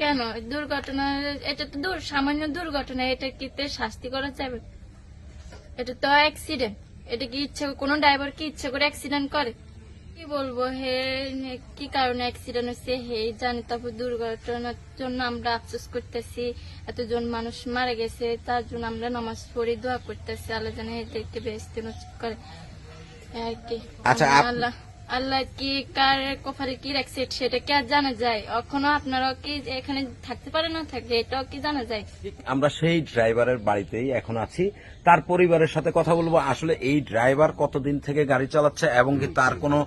কেন? দুর্ঘটনা এটা তো দূর সামান্য দুর্ঘটনা এটা কি শাস্তি করা যাবে? এটা তো অ্যাক্সিডেন্ট এটা কি ইচ্ছে কোনো ড্রাইভার কি ইচ্ছে করে অ্যাক্সিডেন্ট করে? কি বলব হে কি কারণে অ্যাক্সিডেন্ট হচ্ছে হে জানি তারপর দুর্ঘটনার জন্য আমরা আফসোস করতেছি। এতজন মানুষ মারা গেছে তার জন্য আমরা নামাজ পড়ি দোয়া করতেছি। আল্লাহ জানে এদেরকে বেহেস্তে নসিব করে। আর কি? আচ্ছা, আল্লাহ আল্লাহ কি কার কপালে কি রাখছে সেটা কি আর জানা যায়? এখনও আপনারা কি এখানে থাকতে পারে না থাকলে এটাও কি জানা যায়? আমরা সেই ড্রাইভারের বাড়িতেই এখন আছি। তার পরিবারের সাথে কথা বলব। আসলে এই ড্রাইভার কতদিন থেকে গাড়ি চালাচ্ছে এবং কি তার কোনো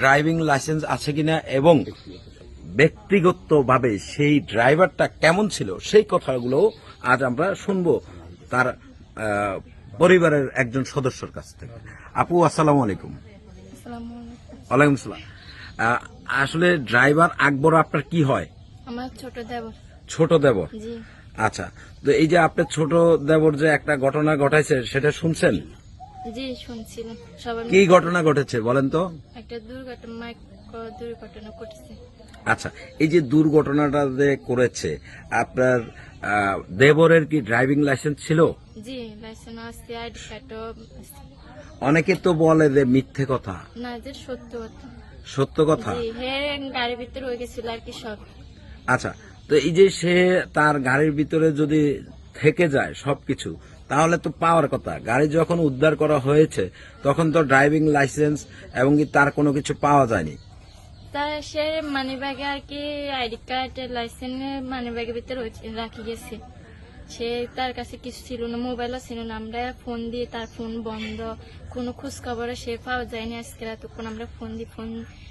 ড্রাইভিং লাইসেন্স আছে কিনা এবং ব্যক্তিগতভাবে সেই ড্রাইভারটা কেমন ছিল সেই কথাগুলো আজ আমরা শুনব তার পরিবারের একজন সদস্যর কাছ থেকে। আপু আসসালামু আলাইকুম। আসসালামু আলাইকুম। ওয়ালাইকুম সালাম আহ, আসলে ড্রাইভার আকবর আপনার কি হয়? আমার ছোট দেবর। ছোট দেবর? আচ্ছা তো এই যে আপনার ছোট দেবর যে একটা ঘটনা ঘটাইছে সেটা শুনছেন? জি শুনছিলাম সবার কি ঘটনা ঘটেছে বলেন তো? একটা দুর্ঘটনা দুর্ঘটনা ঘটেছে। আচ্ছা এই যে দুর্ঘটনাটা যে করেছে আপনার দেবরের কি ড্রাইভিং লাইসেন্স ছিল? জি লাইসেন্স আছে আইডি কার্ডও অনেকে তো বলে যে মিথ্যে কথা। না যে সত্য কথা। সত্য কথা? জি হে গাড়ির ভিতরে হয়ে গেছিল আর কি সব। আচ্ছা তো এই যে সে তার গাড়ির ভিতরে যদি থেকে যায় সবকিছু তাহলে তো পাওয়ার কথা। গাড়ি যখন উদ্ধার করা হয়েছে তখন তো ড্রাইভিং লাইসেন্স এবং কি তার কোনো কিছু পাওয়া যায়নি। তা সে মানি ব্যাগে আর কি আইডি কার্ড লাইসেন্স মানি ব্যাগের ভিতরে রাখি গেছে। সে তার কাছে কিছু ছিল না মোবাইলও ছিল না। আমরা ফোন দিয়ে তার ফোন বন্ধ কোনো খোঁজ খবরও সে পাওয়া যায়নি আজকে এতক্ষণ আমরা ফোন দিয়ে ফোন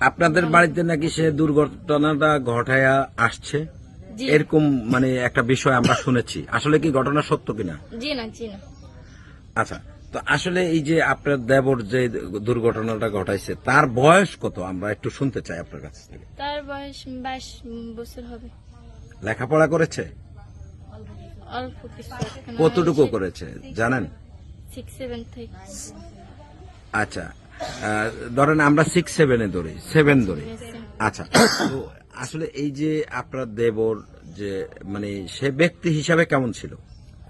আপনাদের বাড়িতে নাকি সে দুর্ঘটনাটা ঘটায়া আসছে? এরকম মানে একটা বিষয় আমরা শুনেছি। আসলে কি ঘটনা সত্য কিনা? জি না জি না। আচ্ছা তো আসলে এই যে আপনার দেবর যে দুর্ঘটনাটা ঘটাইছে তার বয়স কত? আমরা একটু শুনতে চাই আপনার কাছ থেকে। তার বয়স বাইশ বছর হবে। লেখাপড়া করেছে? অল্প কিছু কতটুকু করেছে জানেন? সিক্স সেভেন থেকে। আচ্ছা ধরেন আমরা সিক্স সেভেনে ধরি সেভেন ধরি। আচ্ছা তো আসলে এই যে আপনার দেবর যে মানে সে ব্যক্তি হিসাবে কেমন ছিল?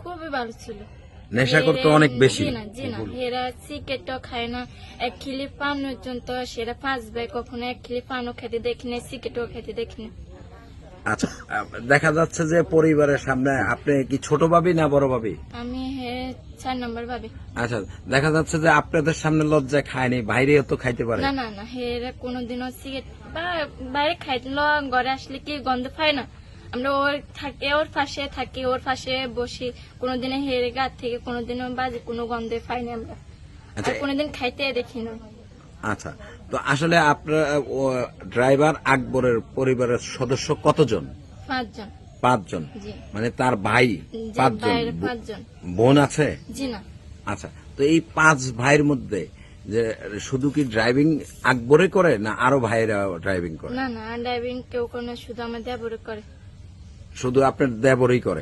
খুবই ভালো ছিল। নেশা করতে অনেক বেশি। জি না জি না হেরা সিগারেটও খায় না এক খিলি পান পর্যন্ত সেরা পাঁচ ভাই কখনো এক খিলি পানও খেতে দেখিনি সিগারেটও খেতে দেখিনি আচ্ছা দেখা যাচ্ছে যে পরিবারের সামনে আপনি কি ছোট ভাবি না বড় ভাবি? আমি চার নম্বর ভাবে। আচ্ছা দেখা যাচ্ছে যে আপনাদের সামনে লজ্জা খায়নি বাইরে তো খাইতে পারে। না না না হেরা কোনোদিনও সিগারেট বা বাইরে খাইলো ঘরে আসলে কি গন্ধ পায় না? আমরা ওর থাকে ওর পাশে থাকি ওর পাশে বসি। কোনোদিনও হেরে গা থেকে কোনোদিনও বাজে কোনো গন্ধ পাইনি আমরা। আচ্ছা। আর কোনোদিন খাইতে দেখি না। আচ্ছা তো আসলে আপনার ড্রাইভার আকবরের পরিবারের সদস্য কতজন? পাঁচজন। পাঁচজন। মানে তার ভাই পাঁচজন। বোন আছে? আচ্ছা তো এই পাঁচ ভাইয়ের মধ্যে যে শুধু কি ড্রাইভিং আকবরে করে না আরও ভাইয়েরা ড্রাইভিং করে? না না ড্রাইভিং কেউ করে না শুধু আমার দেবরে করে। শুধু আপনার দেবরই করে।